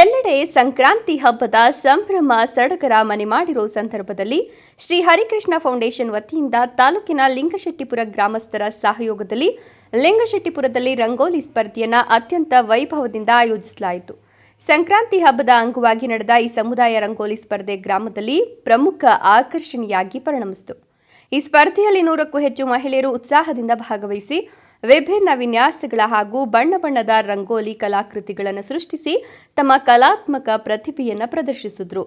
ಎಲ್ಲೆಡೆ ಸಂಕ್ರಾಂತಿ ಹಬ್ಬದ ಸಂಭ್ರಮ ಸಡಗರ ಮನೆ ಮಾಡಿರೋ ಸಂದರ್ಭದಲ್ಲಿ ಶ್ರೀ ಹರಿಕೃಷ್ಣ ಫೌಂಡೇಶನ್ ವತಿಯಿಂದ ತಾಲೂಕಿನ ಲಿಂಗಶೆಟ್ಟಿಪುರ ಗ್ರಾಮಸ್ಥರ ಸಹಯೋಗದಲ್ಲಿ ಲಿಂಗಶೆಟ್ಟಿಪುರದಲ್ಲಿ ರಂಗೋಲಿ ಸ್ಪರ್ಧೆಯನ್ನು ಅತ್ಯಂತ ವೈಭವದಿಂದ ಆಯೋಜಿಸಲಾಯಿತು. ಸಂಕ್ರಾಂತಿ ಹಬ್ಬದ ಅಂಗವಾಗಿ ನಡೆದ ಈ ಸಮುದಾಯ ರಂಗೋಲಿ ಸ್ಪರ್ಧೆ ಗ್ರಾಮದಲ್ಲಿ ಪ್ರಮುಖ ಆಕರ್ಷಣೆಯಾಗಿ ಪರಿಣಮಿಸಿತು. ಈ ಸ್ಪರ್ಧೆಯಲ್ಲಿ ನೂರಕ್ಕೂ ಹೆಚ್ಚು ಮಹಿಳೆಯರು ಉತ್ಸಾಹದಿಂದ ಭಾಗವಹಿಸಿ ವಿಭಿನ್ನ ವಿನ್ಯಾಸಗಳ ಹಾಗೂ ಬಣ್ಣ ಬಣ್ಣದ ರಂಗೋಲಿ ಕಲಾಕೃತಿಗಳನ್ನು ಸೃಷ್ಟಿಸಿ ತಮ್ಮ ಕಲಾತ್ಮಕ ಪ್ರತಿಭೆಯನ್ನು ಪ್ರದರ್ಶಿಸಿದ್ರು.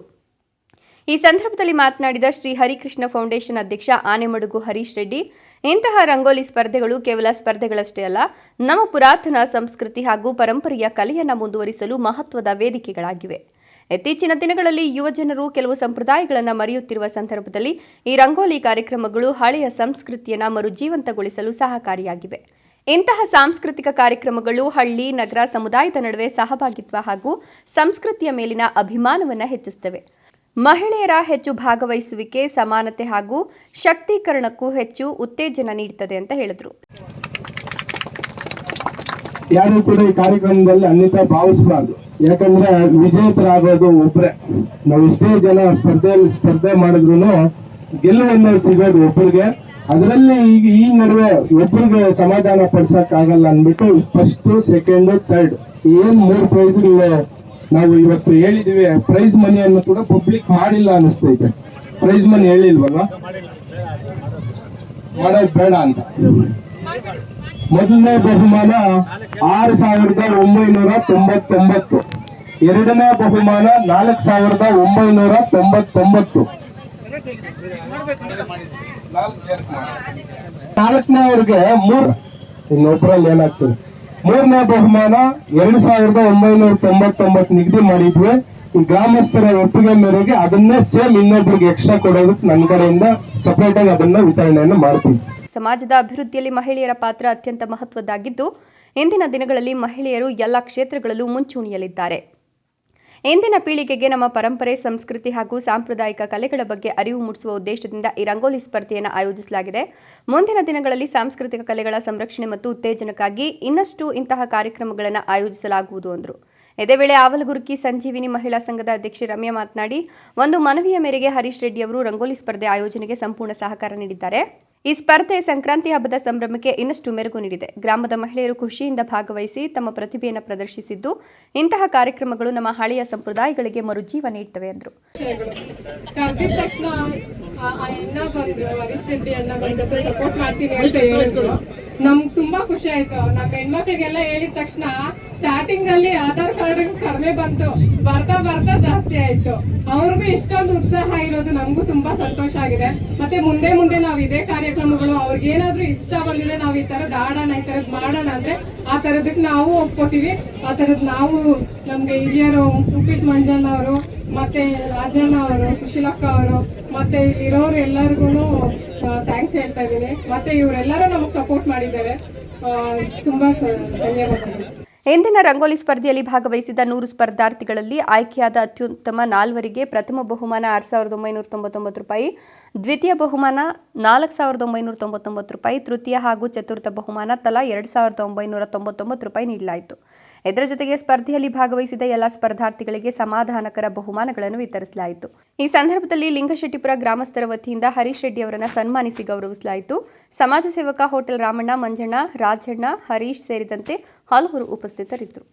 ಈ ಸಂದರ್ಭದಲ್ಲಿ ಮಾತನಾಡಿದ ಶ್ರೀ ಹರಿಕೃಷ್ಣ ಫೌಂಡೇಶನ್ ಅಧ್ಯಕ್ಷ ಆನೆಮಡುಗು ಹರೀಶ್ ರೆಡ್ಡಿ, ಇಂತಹ ರಂಗೋಲಿ ಸ್ಪರ್ಧೆಗಳು ಕೇವಲ ಸ್ಪರ್ಧೆಗಳಷ್ಟೇ ಅಲ್ಲ, ನಮ್ಮ ಪುರಾತನ ಸಂಸ್ಕೃತಿ ಹಾಗೂ ಪರಂಪರೆಯ ಕಲೆಯನ್ನು ಮುಂದುವರಿಸಲು ಮಹತ್ವದ ವೇದಿಕೆಗಳಾಗಿವೆ. ಇತ್ತೀಚಿನ ದಿನಗಳಲ್ಲಿ ಯುವಜನರು ಕೆಲವು ಸಂಪ್ರದಾಯಗಳನ್ನು ಮರೆಯುತ್ತಿರುವ ಸಂದರ್ಭದಲ್ಲಿ ಈ ರಂಗೋಲಿ ಕಾರ್ಯಕ್ರಮಗಳು ಹಳೆಯ ಸಂಸ್ಕೃತಿಯನ್ನು ಮರುಜೀವಂತಗೊಳಿಸಲು ಸಹಕಾರಿಯಾಗಿವೆ. ಇಂತಹ ಸಾಂಸ್ಕೃತಿಕ ಕಾರ್ಯಕ್ರಮಗಳು ಹಳ್ಳಿ, ನಗರ, ಸಮುದಾಯದ ನಡುವೆ ಸಹಭಾಗಿತ್ವ ಹಾಗೂ ಸಂಸ್ಕೃತಿಯ ಮೇಲಿನ ಅಭಿಮಾನವನ್ನು ಹೆಚ್ಚಿಸುತ್ತವೆ ಮಹಿಳೆಯರ ಹೆಚ್ಚು ಭಾಗವಹಿಸುವಿಕೆ, ಸಮಾನತೆ ಹಾಗೂ ಶಕ್ತೀಕರಣಕ್ಕೂ ಹೆಚ್ಚು ಉತ್ತೇಜನ ನೀಡುತ್ತದೆ ಅಂತ ಹೇಳಿದರು. ಯಾರು ಕೂಡ ಈ ಕಾರ್ಯಕ್ರಮದಲ್ಲಿ ಅನ್ಯತಾ ಭಾವಿಸಬಾರ್ದು. ಯಾಕಂದ್ರೆ ವಿಜೇತರಾಗೋದು ಒಬ್ರೆ. ನಾವು ಎಷ್ಟೇ ಜನ ಸ್ಪರ್ಧೆಯಲ್ಲಿ ಸ್ಪರ್ಧೆ ಮಾಡಿದ್ರು ಗೆಲುವನ್ನು ಸಿಗೋದು ಒಬ್ಬರಿಗೆ ಅದರಲ್ಲಿ ಈಗ ಈ ನಡುವೆ ಒಬ್ಬರಿಗೆ ಸಮಾಧಾನ ಪಡಿಸಕ್ ಆಗಲ್ಲ ಅಂದ್ಬಿಟ್ಟು ಫಸ್ಟ್ ಸೆಕೆಂಡ್ ಥರ್ಡ್ ಏನ್ ಮೂರು ಪ್ರೈಸ್ ನಾವು ಇವತ್ತು ಹೇಳಿದೀವಿ. ಪ್ರೈಸ್ ಮನಿಯನ್ನು ಕೂಡ ಪಬ್ಲಿಕ್ ಮಾಡಿಲ್ಲ ಅನಿಸ್ತೈತೆ. ಪ್ರೈಸ್ ಮನಿ ಹೇಳಿಲ್ವಲ್ಲ ಮಾಡೋದು ಬೇಡ ಅಂತ. ಮೊದಲನೇ ಬಹುಮಾನ ಆರು ಸಾವಿರದ ಒಂಬೈನೂರ ತೊಂಬತ್ತೊಂಬತ್ತು. ಎರಡನೇ ಬಹುಮಾನ ನಾಲ್ಕು ಸಾವಿರದ ಒಂಬೈನೂರ ತೊಂಬತ್ತೊಂಬತ್ತು. ನಾಲ್ಕನೇ ಅವ್ರಿಗೆ ಮೂರ್. ಇನ್ನೊಬ್ಬರಲ್ಲಿ ಏನಾಗ್ತದೆ? ಮೂರನೇ ಬಹುಮಾನ ಎರಡ್ ಸಾವಿರದ ಒಂಬೈನೂರ ತೊಂಬತ್ತೊಂಬತ್ತು ನಿಗದಿ ಮಾಡಿದ್ವಿ. ಈ ಗ್ರಾಮಸ್ಥರ ಒಪ್ಪಿಗೆ ಮೇರೆಗೆ ಅದನ್ನೇ ಸೇಮ್ ಇನ್ನೊಬ್ರಿಗೆ ಎಕ್ಸ್ಟ್ರಾ ಕೊಡೋದಕ್ಕೆ ನನ್ನ ಕಡೆಯಿಂದ ಸಪರೇಟ್ ಆಗಿ ಅದನ್ನ ವಿತರಣೆಯನ್ನು ಮಾಡ್ತೀವಿ. ಸಮಾಜದ ಅಭಿವೃದ್ಧಿಯಲ್ಲಿ ಮಹಿಳೆಯರ ಪಾತ್ರ ಅತ್ಯಂತ ಮಹತ್ವದ್ದಾಗಿದ್ದು, ಇಂದಿನ ದಿನಗಳಲ್ಲಿ ಮಹಿಳೆಯರು ಎಲ್ಲ ಕ್ಷೇತ್ರಗಳಲ್ಲೂ ಮುಂಚೂಣಿಯಲ್ಲಿದ್ದಾರೆ. ಇಂದಿನ ಪೀಳಿಗೆಗೆ ನಮ್ಮ ಪರಂಪರೆ, ಸಂಸ್ಕೃತಿ ಹಾಗೂ ಸಾಂಪ್ರದಾಯಿಕ ಕಲೆಗಳ ಬಗ್ಗೆ ಅರಿವು ಮೂಡಿಸುವ ಉದ್ದೇಶದಿಂದ ಈ ರಂಗೋಲಿ ಸ್ಪರ್ಧೆಯನ್ನು ಆಯೋಜಿಸಲಾಗಿದೆ. ಮುಂದಿನ ದಿನಗಳಲ್ಲಿ ಸಾಂಸ್ಕೃತಿಕ ಕಲೆಗಳ ಸಂರಕ್ಷಣೆ ಮತ್ತು ಉತ್ತೇಜನಕ್ಕಾಗಿ ಇನ್ನಷ್ಟು ಇಂತಹ ಕಾರ್ಯಕ್ರಮಗಳನ್ನು ಆಯೋಜಿಸಲಾಗುವುದು ಎಂದರು ಇದೇ ವೇಳೆ ಆವಲಗುರುಕಿ ಸಂಜೀವಿನಿ ಮಹಿಳಾ ಸಂಘದ ಅಧ್ಯಕ್ಷೆ ರಮ್ಯಾ ಮಾತನಾಡಿ, ಒಂದು ಮನವಿಯ ಮೇರೆಗೆ ಹರೀಶ್ ರೆಡ್ಡಿ ಅವರು ರಂಗೋಲಿ ಸ್ಪರ್ಧೆ ಆಯೋಜನೆಗೆ ಸಂಪೂರ್ಣ ಸಹಕಾರ ನೀಡಿದ್ದಾರೆ. ಈ ಸ್ಪರ್ಧೆ ಸಂಕ್ರಾಂತಿ ಹಬ್ಬದ ಸಂಭ್ರಮಕ್ಕೆ ಇನ್ನಷ್ಟು ಮೆರುಗು ನೀಡಿದೆ. ಗ್ರಾಮದ ಮಹಿಳೆಯರು ಖುಷಿಯಿಂದ ಭಾಗವಹಿಸಿ ತಮ್ಮ ಪ್ರತಿಭೆಯನ್ನು ಪ್ರದರ್ಶಿಸಿದ್ದು, ಇಂತಹ ಕಾರ್ಯಕ್ರಮಗಳು ನಮ್ಮ ಹಳೆಯ ಸಂಪ್ರದಾಯಗಳಿಗೆ ಮರುಜೀವ ನೀಡುತ್ತವೆ ಎಂದರು. ತಕ್ಷಣ ನಮ್ಗ್ ತುಂಬಾ ಖುಷಿ ಆಯ್ತು. ನಮ್ಮ ಹೆಣ್ಮಕ್ಳಿಗೆಲ್ಲ ಹೇಳಿದ ತಕ್ಷಣ ಸ್ಟಾರ್ಟಿಂಗ್ ಅಲ್ಲಿ ಆಧಾರ್ ಕಾರ್ಡ್ ಕಡಿಮೆ ಬಂತು. ಬರ್ತಾ ಬರ್ತಾ ಜಾಸ್ತಿ ಆಯ್ತು. ಅವ್ರಿಗೂ ಇಷ್ಟೊಂದು ಉತ್ಸಾಹ ಇರೋದು ನಮಗೂ ತುಂಬಾ ಸಂತೋಷ ಆಗಿದೆ. ಮತ್ತೆ ಮುಂದೆ ಮುಂದೆ ನಾವು ಇದೇ ಕಾರ್ಯಕ್ರಮಗಳು, ಅವ್ರಿಗೆ ಏನಾದ್ರೂ ಇಷ್ಟ ಬಂದಿದ್ರೆ ನಾವು ಈ ತರದ್ ಆಡೋಣ, ಈ ತರದ್ ಮಾಡೋಣ ಅಂದ್ರೆ ಆ ತರದಕ್ ನಾವು ಒಪ್ಕೋತೀವಿ. ಆ ತರದ್ ನಾವು ನಮ್ಗೆ ಹಿರಿಯರು ಉಪ್ಪಿಟ್ಟು ಮಂಜಣ್ಣ ಅವರು, ಮತ್ತೆ ರಾಜಣ್ಣ ಅವರು, ಸುಶೀಲಕ್ಕ ಅವರು, ಮತ್ತೆ ಇರೋರು ಎಲ್ಲರಿಗೂ ಹೇಳ್ತಾ ಇದ್ದೀನಿ. ಮತ್ತೆ ಇವರೆಲ್ಲರೂ ನಮಗೆ ಸಪೋರ್ಟ್ ಮಾಡಿದ್ದಾರೆ. ತುಂಬಾ ಧನ್ಯವಾದಗಳು. ಇಂದಿನ ರಂಗೋಲಿ ಸ್ಪರ್ಧೆಯಲ್ಲಿ ಭಾಗವಹಿಸಿದ ನೂರು ಸ್ಪರ್ಧಾರ್ಥಿಗಳಲ್ಲಿ ಆಯ್ಕೆಯಾದ ಅತ್ಯುತ್ತಮ ನಾಲ್ವರಿಗೆ ಪ್ರಥಮ ಬಹುಮಾನ ಆರು ಸಾವಿರದ ಒಂಬೈನೂರ ತೊಂಬತ್ತೊಂಬತ್ತು ರೂಪಾಯಿ, ದ್ವಿತೀಯ ಬಹುಮಾನ ನಾಲ್ಕು ಸಾವಿರದ ಒಂಬೈನೂರ ತೊಂಬತ್ತೊಂಬತ್ತು ರೂಪಾಯಿ, ತೃತೀಯ ಹಾಗೂ ಚತುರ್ಥ ಬಹುಮಾನ ತಲಾ ಎರಡು ಸಾವಿರದ ಒಂಬೈನೂರ ತೊಂಬತ್ತೊಂಬತ್ತು ರೂಪಾಯಿ ನೀಡಲಾಯಿತು. ಇದರ ಜೊತೆಗೆ ಸ್ಪರ್ಧೆಯಲ್ಲಿ ಭಾಗವಹಿಸಿದ ಎಲ್ಲ ಸ್ಪರ್ಧಾರ್ಥಿಗಳಿಗೆ ಸಮಾಧಾನಕರ ಬಹುಮಾನಗಳನ್ನು ವಿತರಿಸಲಾಯಿತು. ಈ ಸಂದರ್ಭದಲ್ಲಿ ಲಿಂಗಶೆಟ್ಟಿಪುರ ಗ್ರಾಮಸ್ಥರ ವತಿಯಿಂದ ಹರೀಶ್ ರೆಡ್ಡಿ ಅವರನ್ನು ಸನ್ಮಾನಿಸಿ ಗೌರವಿಸಲಾಯಿತು. ಸಮಾಜ ಸೇವಕ ಹೋಟೆಲ್ ರಾಮಣ್ಣ, ಮಂಜಣ್ಣ, ರಾಜಣ್ಣ, ಹರೀಶ್ ಸೇರಿದಂತೆ ಹಲವರು ಉಪಸ್ಥಿತರಿದ್ದರು.